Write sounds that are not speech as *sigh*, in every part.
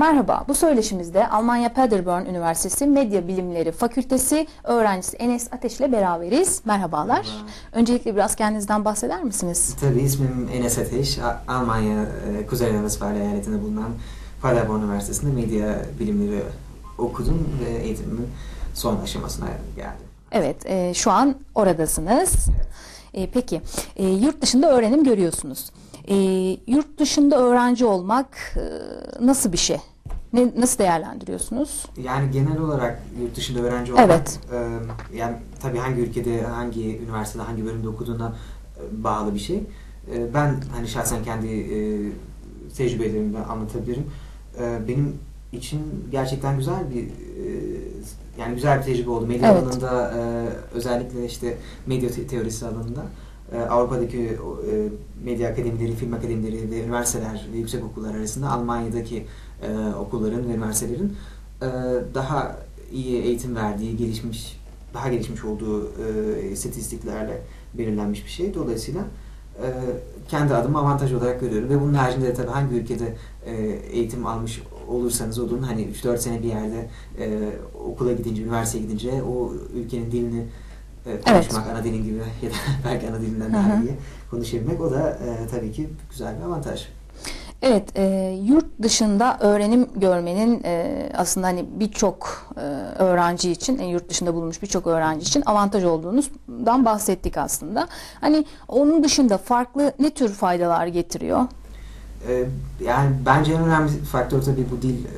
Merhaba, bu söyleşimizde Almanya Paderborn Üniversitesi Medya Bilimleri Fakültesi öğrencisi Enes Ateş ile beraberiz. Merhabalar. Merhaba. Öncelikle biraz kendinizden bahseder misiniz? Tabii ismim Enes Ateş. Almanya e, Kuzey Westfalia eyaletinde bulunan Paderborn Üniversitesi'nde medya bilimleri okudum ve eğitimimin son aşamasına geldim. Evet, e, şu an oradasınız. E, peki, e, yurt dışında öğrenim görüyorsunuz. E, yurt dışında öğrenci olmak e, nasıl bir şey? Ne, nasıl değerlendiriyorsunuz? Yani genel olarak yurt dışında öğrenci olmak, Evet. e, yani tabii hangi ülkede, hangi üniversitede, hangi bölümde okuduğuna e, bağlı bir şey. E, ben hani şahsen kendi e, tecrübelerimi anlatabilirim. E, benim için gerçekten güzel bir e, yani güzel bir tecrübe oldu. Medya Evet. alanında e, özellikle işte medya te- teorisi alanında e, Avrupa'daki e, medya akademileri, film akademileri ve üniversiteler ve yüksek okullar arasında Almanya'daki e, okulların ve üniversitelerin e, daha iyi eğitim verdiği, gelişmiş, daha gelişmiş olduğu e, istatistiklerle belirlenmiş bir şey. Dolayısıyla e, kendi adıma avantaj olarak görüyorum ve bunun haricinde de tabii hangi ülkede e, eğitim almış olursanız olun hani 3-4 sene bir yerde e, okula gidince, üniversiteye gidince o ülkenin dilini e, konuşmak ana dilin gibi ya da *laughs* belki ana dilinden daha iyi konuşabilmek o da e, tabii ki güzel bir avantaj. Evet, e, yurt dışında öğrenim görmenin e, aslında hani birçok e, öğrenci için, e, yurt dışında bulunmuş birçok öğrenci için avantaj olduğunuzdan bahsettik aslında. Hani onun dışında farklı ne tür faydalar getiriyor? Ee, yani bence en önemli faktör tabii bu dil e,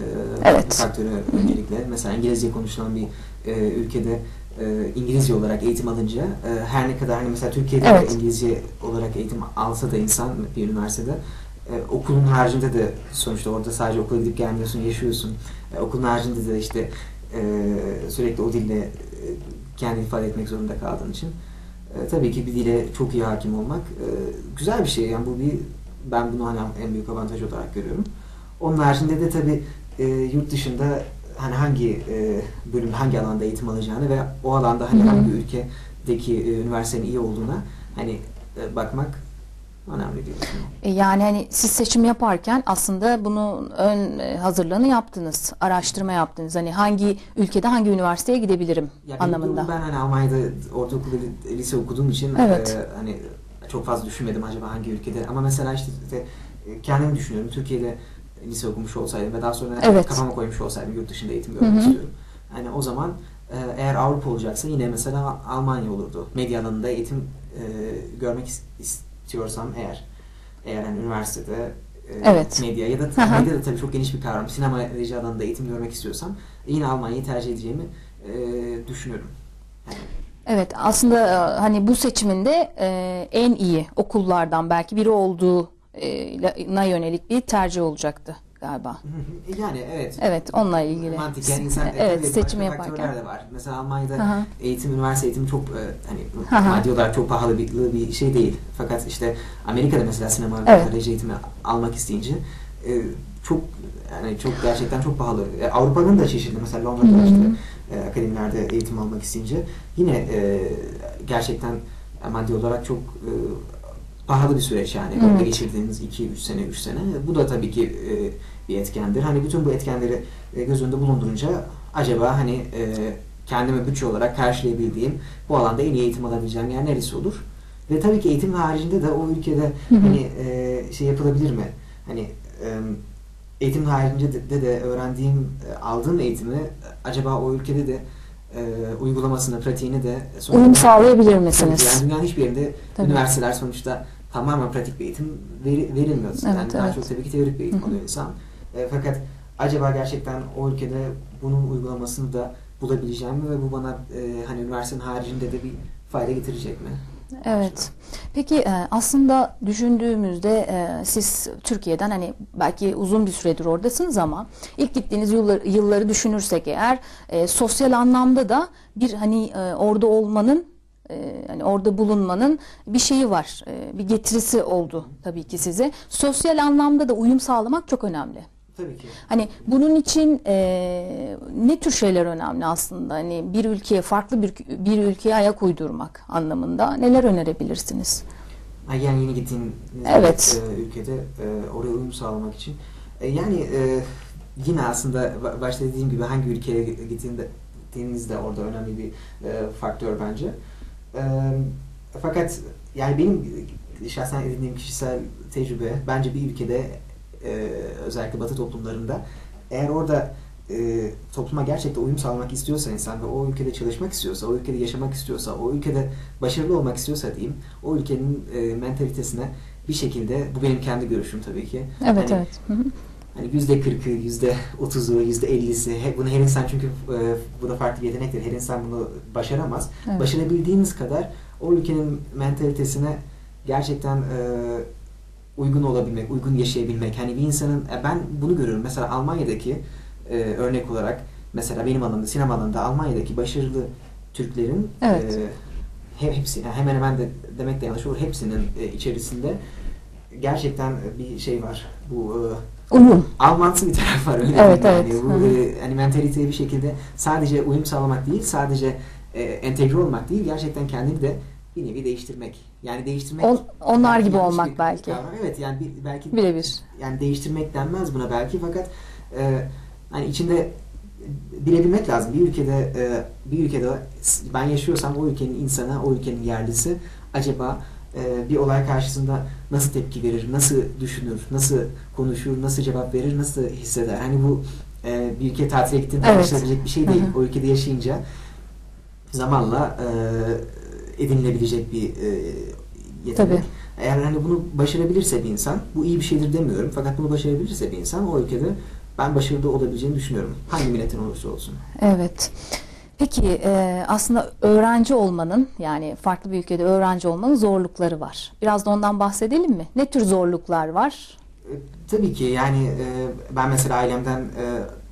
Evet. faktörü öncelikle. Mesela İngilizce konuşulan bir e, ülkede e, İngilizce olarak eğitim alınca e, her ne kadar hani mesela Türkiye'de Evet. İngilizce olarak eğitim alsa da insan bir üniversitede e, okulun haricinde de sonuçta orada sadece okula gidip gelmiyorsun, yaşıyorsun. E, okulun haricinde de işte e, sürekli o dille e, kendini ifade etmek zorunda kaldığın için e, tabii ki bir dile çok iyi hakim olmak e, güzel bir şey. Yani bu bir ben bunu hani en büyük avantaj olarak görüyorum. Onun haricinde de tabii e, yurt dışında hani hangi e, bölüm, hangi alanda eğitim alacağını ve o alanda hani hangi ülkedeki e, üniversitenin iyi olduğuna hani e, bakmak önemli diye düşünüyorum. E, Yani hani siz seçim yaparken aslında bunun ön e, hazırlığını yaptınız, araştırma yaptınız. Hani hangi ülkede hangi üniversiteye gidebilirim Ya anlamında. Ben hani Almanya'da ortaokul ve lise okuduğum için Evet. e, hani çok fazla düşünmedim acaba hangi ülkede. Ama mesela işte, işte e, kendimi düşünüyorum. Türkiye'de lise okumuş olsaydım ve daha sonra Evet. kafama koymuş olsaydım yurt dışında eğitim görmek hı. istiyorum. Hani o zaman e, eğer Avrupa olacaksa yine mesela Almanya olurdu. Medya alanında eğitim e, görmek is- istiyorsam eğer eğer hani üniversitede e, Evet. medya ya da medya da tabii çok geniş bir kavram. Sinema reji alanında eğitim görmek istiyorsam yine Almanya'yı tercih edeceğimi e, düşünüyorum. Yani Evet aslında e, hani bu seçiminde e, en iyi okullardan belki biri olduğuna yönelik bir tercih olacaktı galiba. Hı. *laughs* Yani evet. Evet onunla ilgili. Mantıken insan evet faktörler yaparken. de var. Mesela Almanya'da hı. eğitim, üniversite eğitimi çok e, hani hı. maddi olarak çok pahalı bir, bir şey değil. Fakat işte Amerika'da mesela sinema Evet. reji eğitimi almak isteyince e, çok yani çok gerçekten çok pahalı. E, Avrupa'nın da çeşitli mesela Londra'da Hı hı. işte e, akademilerde eğitim almak isteyince yine e, gerçekten maddi olarak çok e, pahalı bir süreç yani. Orada geçirdiğiniz 2-3 sene, 3 sene. Bu da tabii ki e, bir etkendir. Hani bütün bu etkenleri e, göz önünde bulundurunca acaba hani e, kendime bütçe olarak karşılayabildiğim bu alanda en iyi eğitim alabileceğim yer neresi olur? Ve tabii ki eğitim haricinde de o ülkede Hı hı. hani e, şey yapılabilir mi? Hani e, eğitim haricinde de, de, de öğrendiğim, e, aldığım eğitimi acaba o ülkede de e, uygulamasını, pratiğini de Uyum sağlayabilir misiniz? Yani dünyanın hiçbir yerinde Tabii. üniversiteler sonuçta tamamen pratik bir eğitim veri, verilmiyor. Evet, yani daha evet. çok tabii ki teorik bir eğitim Hı hı. alıyor insan. E, fakat acaba gerçekten o ülkede bunun uygulamasını da bulabileceğim mi ve bu bana e, hani üniversitenin haricinde de bir fayda getirecek mi? Evet. Peki e, aslında düşündüğümüzde e, siz Türkiye'den hani belki uzun bir süredir oradasınız ama ilk gittiğiniz yılları, yılları düşünürsek eğer e, sosyal anlamda da bir hani orada olmanın hani orada bulunmanın bir şeyi var. bir getirisi oldu tabii ki size. Sosyal anlamda da uyum sağlamak çok önemli. Tabii ki. Hani bunun için e, ne tür şeyler önemli aslında? Hani bir ülkeye farklı bir bir ülkeye ayak uydurmak anlamında neler önerebilirsiniz? Yani yeni gittiğin Evet. e, ülkede e, oraya uyum sağlamak için. E, yani e, yine aslında ba- başta dediğim gibi hangi ülkeye gittiğinde gittiğiniz de orada önemli bir e, faktör bence. E, fakat yani benim şahsen edindiğim kişisel tecrübe bence bir ülkede e, özellikle Batı toplumlarında eğer orada e, topluma gerçekten uyum sağlamak istiyorsa insan ve o ülkede çalışmak istiyorsa, o ülkede yaşamak istiyorsa, o ülkede başarılı olmak istiyorsa diyeyim, o ülkenin e, mentalitesine bir şekilde, bu benim kendi görüşüm tabii ki. Evet hani, evet. Hı hı. Hani yüzde kırkı, yüzde otuzu, yüzde ellisi, bunu her insan çünkü e, bu da farklı bir yetenektir. Her insan bunu başaramaz. Evet. Başarabildiğiniz kadar o ülkenin mentalitesine gerçekten e, uygun olabilmek, uygun yaşayabilmek. Hani bir insanın, e, ben bunu görüyorum. Mesela Almanya'daki e, örnek olarak, mesela benim alanımda, sinema alanında Almanya'daki başarılı Türklerin Evet. e, he- hepsi, yani hemen hemen de demek de yanlış olur, hepsinin e, içerisinde gerçekten bir şey var. Bu e, Uyum. Almansı bir taraf var öyle Evet, diyeyim evet. yani. Bu Hı hı. e, hani mentaliteye bir şekilde sadece uyum sağlamak değil, sadece e, entegre olmak değil, gerçekten kendini de bir nevi değiştirmek. Yani değiştirmek On- onlar gibi olmak bir belki. kavram. Evet yani bir, belki Birebir. yani değiştirmek denmez buna belki fakat e, hani içinde bilebilmek lazım. Bir ülkede e, bir ülkede ben yaşıyorsam o ülkenin insanı, o ülkenin yerlisi acaba e, bir olay karşısında nasıl tepki verir, nasıl düşünür, nasıl konuşur, nasıl cevap verir, nasıl hisseder? Hani bu e, bir ülke tatile gittiğinde Evet. bir şey değil. Hı hı. O ülkede yaşayınca zamanla e, edinilebilecek bir e, yetenek. Tabii. Eğer hani bunu başarabilirse bir insan, bu iyi bir şeydir demiyorum fakat bunu başarabilirse bir insan o ülkede ben başarılı olabileceğini düşünüyorum. Hangi milletin olursa olsun. Evet. Peki e, aslında öğrenci olmanın yani farklı bir ülkede öğrenci olmanın zorlukları var. Biraz da ondan bahsedelim mi? Ne tür zorluklar var? E, tabii ki yani e, ben mesela ailemden e,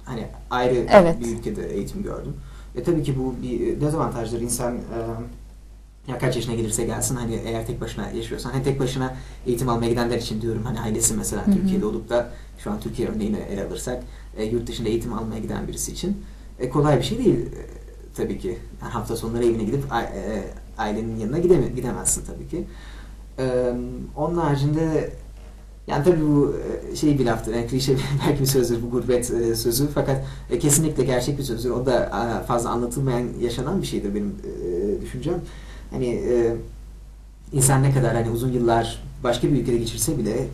hani ayrı Evet. bir ülkede eğitim gördüm. E, tabii ki bu bir dezavantajdır. İnsan e, ya kaç yaşına gelirse gelsin hani eğer tek başına yaşıyorsan hani tek başına eğitim almaya gidenler için diyorum hani ailesi mesela Hı hı. Türkiye'de olup da şu an Türkiye örneğini ele alırsak e, yurt dışında eğitim almaya giden birisi için e, kolay bir şey değil e, tabii ki. Yani hafta sonları evine gidip a- e, ailenin yanına gideme, gidemezsin tabii ki. E, onun haricinde yani tabii bu e, şey bir laftır, yani klişe *laughs* belki bir sözdür bu gurbet e, sözü fakat e, kesinlikle gerçek bir sözdür. O da fazla anlatılmayan, yaşanan bir şeydir benim düşüncem. Hani e, insan ne kadar hani uzun yıllar başka bir ülkede geçirse bile, e,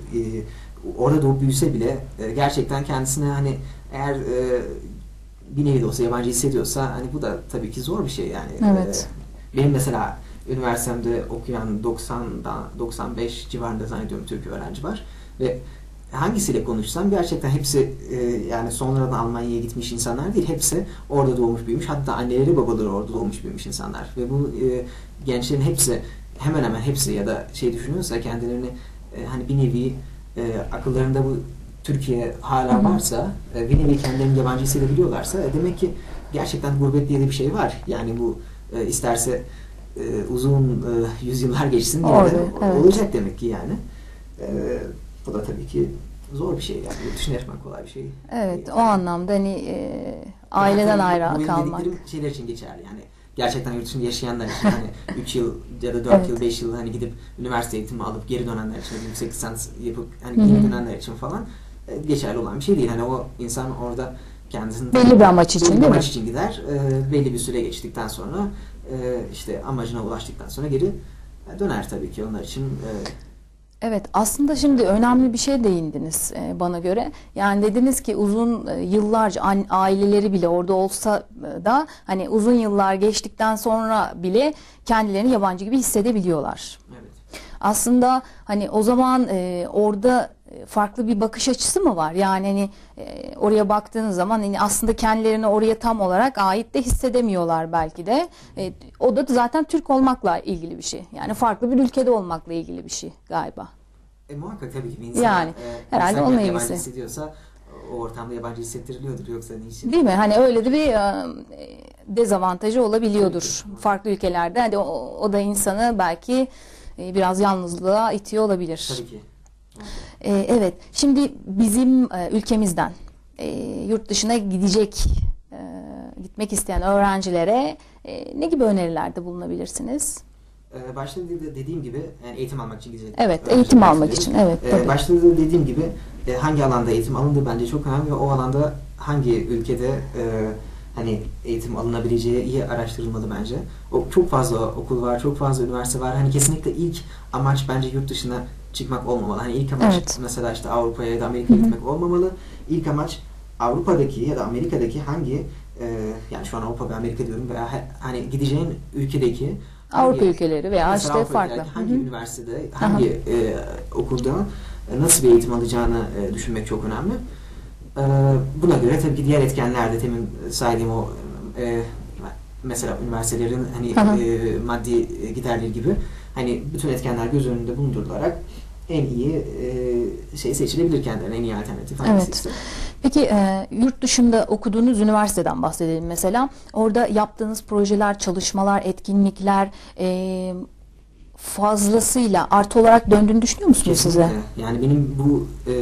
orada doğup büyüse bile e, gerçekten kendisine hani eğer e, bir nevi de olsa yabancı hissediyorsa hani bu da tabii ki zor bir şey yani. Evet. E, benim mesela üniversitemde okuyan 90'dan 95 civarında zannediyorum Türk öğrenci var ve hangisiyle konuşsam gerçekten hepsi e, yani sonradan Almanya'ya gitmiş insanlar değil. Hepsi orada doğmuş büyümüş. Hatta anneleri babaları orada doğmuş büyümüş insanlar. Ve bu e, gençlerin hepsi hemen hemen hepsi ya da şey düşünüyorsa kendilerini e, hani bir nevi e, akıllarında bu Türkiye hala varsa e, bir nevi kendilerini yabancı hissedebiliyorlarsa e, demek ki gerçekten gurbet diye de bir şey var. Yani bu e, isterse e, uzun e, yüzyıllar geçsin yine de evet. olacak demek ki yani. E, bu da tabii ki zor bir şey yani. Yurt yaşamak kolay bir şey. Evet, değil. o anlamda hani e, aileden ayrı bu kalmak. şeyler için geçerli yani. Gerçekten yurt dışında yaşayanlar için hani *laughs* 3 yıl ya da 4 Evet. yıl 5 yıl hani gidip üniversite eğitimi alıp geri dönenler için yüksek lisans yapıp hani geri dönenler için falan e, geçerli olan bir şey değil. Hani o insan orada kendisini Belli bir amaç için bir mi? amaç için gider. E, belli bir süre geçtikten sonra e, işte amacına ulaştıktan sonra geri döner tabii ki onlar için. E, Evet, aslında şimdi önemli bir şey değindiniz e, bana göre. Yani dediniz ki uzun e, yıllarca aileleri bile orada olsa e, da hani uzun yıllar geçtikten sonra bile kendilerini yabancı gibi hissedebiliyorlar. evet. Aslında hani o zaman orada farklı bir bakış açısı mı var? Yani hani e, oraya baktığınız zaman hani aslında kendilerini oraya tam olarak ait de hissedemiyorlar belki de. E, o da zaten Türk olmakla ilgili bir şey. Yani farklı bir ülkede olmakla ilgili bir şey galiba. E, muhakkak tabii ki bir insan, Yani, e, herhalde insan yabancı ilgisi. hissediyorsa o ortamda yabancı hissettiriliyordur yoksa niçin? Değil mi? Hani öyle de bir e, dezavantajı olabiliyordur Tabii farklı ülkelerde. Hadi o, o da insanı belki e, biraz yalnızlığa itiyor olabilir. Tabii ki. E, evet. Şimdi bizim e, ülkemizden e, yurt dışına gidecek e, gitmek isteyen öğrencilere e, ne gibi önerilerde bulunabilirsiniz? Ee, başta de- dediğim gibi yani eğitim almak için gidecek. Evet, öğrenciler eğitim almak için. Evet, Ee, tabii. başta dediğim gibi e, hangi alanda eğitim alındığı bence çok önemli ve o alanda hangi ülkede e, hani eğitim alınabileceği iyi araştırılmalı bence. O çok fazla okul var, çok fazla üniversite var. Hani kesinlikle ilk amaç bence yurt dışına çıkmak olmamalı. Hani ilk amaç Evet. mesela işte Avrupa'ya ya da Amerika'ya gitmek olmamalı. İlk amaç Avrupa'daki ya da Amerika'daki hangi e, yani şu an Avrupa ve Amerika diyorum veya hani gideceğin ülkedeki Avrupa hangi- ülkeleri veya işte Avrupa farklı. Hangi hı. üniversitede, hangi e, okulda e, nasıl bir eğitim alacağını e, düşünmek çok önemli. E, buna göre tabii ki diğer etkenler de temin saydığım o e, mesela üniversitelerin hani hı. e, maddi e, giderleri gibi hani bütün etkenler göz önünde bulundurularak en iyi e, şey seçilebilir kendilerine en iyi alternatif Evet. Peki e, yurt dışında okuduğunuz üniversiteden bahsedelim mesela. Orada yaptığınız projeler, çalışmalar, etkinlikler e, fazlasıyla artı olarak döndüğünü düşünüyor musunuz size? Kesinlikle. Yani benim bu e,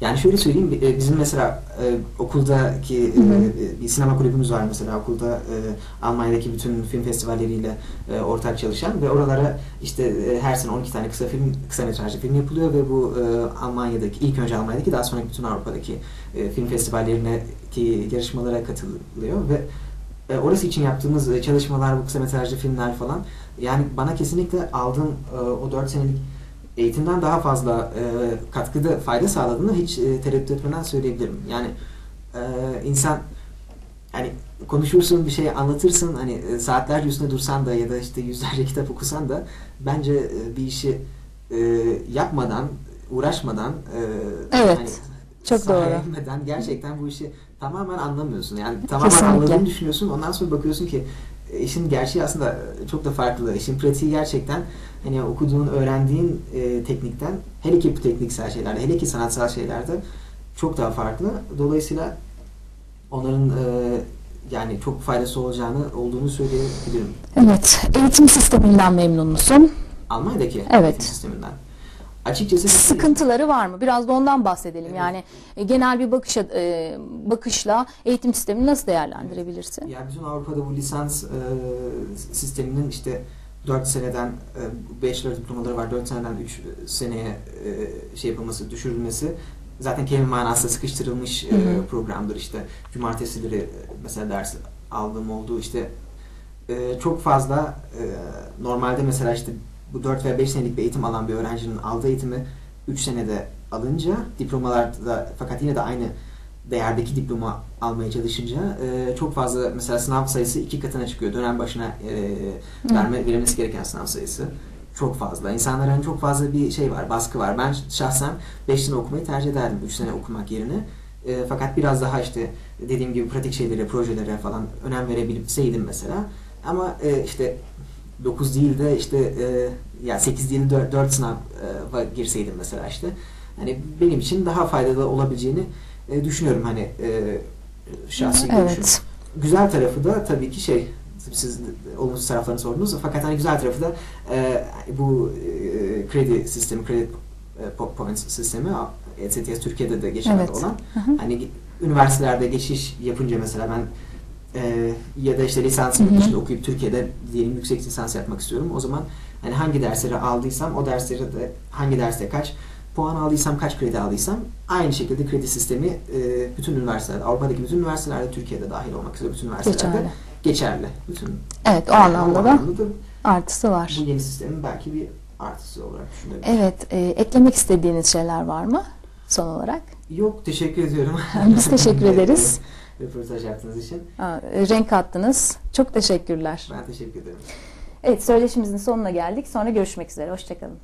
yani şöyle söyleyeyim e, bizim mesela e, okuldaki e, Hı hı. bir sinema kulübümüz var mesela okulda e, Almanya'daki bütün film festivalleriyle e, ortak çalışan ve oralara işte e, her sene 12 tane kısa film kısa metrajlı film yapılıyor ve bu e, Almanya'daki ilk önce Almanya'daki daha sonra bütün Avrupa'daki e, film festivallerine ki yarışmalara katılıyor ve e, orası için yaptığımız e, çalışmalar, bu kısa metrajlı filmler falan yani bana kesinlikle aldığım e, o 4 senelik eğitimden daha fazla e, katkıda fayda sağladığını hiç e, tereddüt etmeden söyleyebilirim. Yani e, insan hani konuşursun bir şey anlatırsın hani e, saatlerce üstüne dursan da ya da işte yüzlerce *laughs* kitap okusan da bence e, bir işi e, yapmadan uğraşmadan e, Evet, hani çok doğru. gerçekten bu işi tamamen anlamıyorsun. Yani tamamen Kesinlikle. anladığını düşünüyorsun. Ondan sonra bakıyorsun ki e, işin gerçeği aslında çok da farklı. İşin pratiği gerçekten hani okuduğun, öğrendiğin e, teknikten hele ki bu tekniksel şeylerde, hele ki sanatsal şeylerde çok daha farklı. Dolayısıyla onların e, yani çok faydası olacağını olduğunu söyleyebilirim. Evet. Eğitim sisteminden memnun musun? Almanya'daki Evet. eğitim sisteminden. Açıkçası Sıkıntıları var mı? Biraz da ondan bahsedelim. Yani e, genel bir bakışa, e, bakışla eğitim sistemini nasıl değerlendirebilirsin? Ya bütün Avrupa'da bu lisans e, sisteminin işte 4 seneden e, bachelor diplomaları var. 4 seneden 3 seneye e, şey yapılması, düşürülmesi zaten kelime manasında sıkıştırılmış e, Hı hı. programdır işte. Cumartesileri e, mesela ders aldığım oldu işte e, çok fazla e, normalde mesela işte bu 4 veya 5 senelik bir eğitim alan bir öğrencinin aldığı eğitimi 3 senede alınca diplomalarda fakat yine de aynı değerdeki diploma almaya çalışınca e, çok fazla mesela sınav sayısı iki katına çıkıyor. Dönem başına e, verme, verilmesi gereken sınav sayısı çok fazla. İnsanların çok fazla bir şey var, baskı var. Ben şahsen 5 sene okumayı tercih ederdim 3 sene okumak yerine. E, fakat biraz daha işte dediğim gibi pratik şeylere, projelere falan önem verebilseydim mesela. Ama e, işte 9 değil de işte e, ya 8 değil 4, 4 sınava girseydim mesela işte. Hani benim için daha faydalı olabileceğini e, düşünüyorum hani e, şahsi görüşüm. Evet. Güzel tarafı da tabii ki şey siz olumsuz taraflarını sordunuz fakat hani güzel tarafı da e, bu e, kredi sistemi, kredi e, po- points sistemi ECTS Türkiye'de de geçerli Evet. olan Hı hı. hani üniversitelerde geçiş yapınca mesela ben e, ya da işte lisans yurt dışında okuyup Türkiye'de diyelim yüksek lisans yapmak istiyorum. O zaman hani hangi dersleri aldıysam o dersleri de hangi derste kaç puan aldıysam kaç kredi aldıysam aynı şekilde kredi sistemi e, bütün üniversitelerde Avrupa'daki bütün üniversitelerde Türkiye'de dahil olmak üzere bütün üniversitelerde Geçerli. geçerli. Bütün Evet o anlamda da anlamda da artısı var. bu yeni sistemin belki bir artısı olarak düşünüyorum. Evet. e, eklemek istediğiniz şeyler var mı son olarak? Yok teşekkür ediyorum. *laughs* Biz teşekkür ederiz. Röportaj yaptığınız için. Aa, e, renk kattınız. Çok teşekkürler. Ben teşekkür ederim. Evet söyleşimizin sonuna geldik. Sonra görüşmek üzere. Hoşçakalın.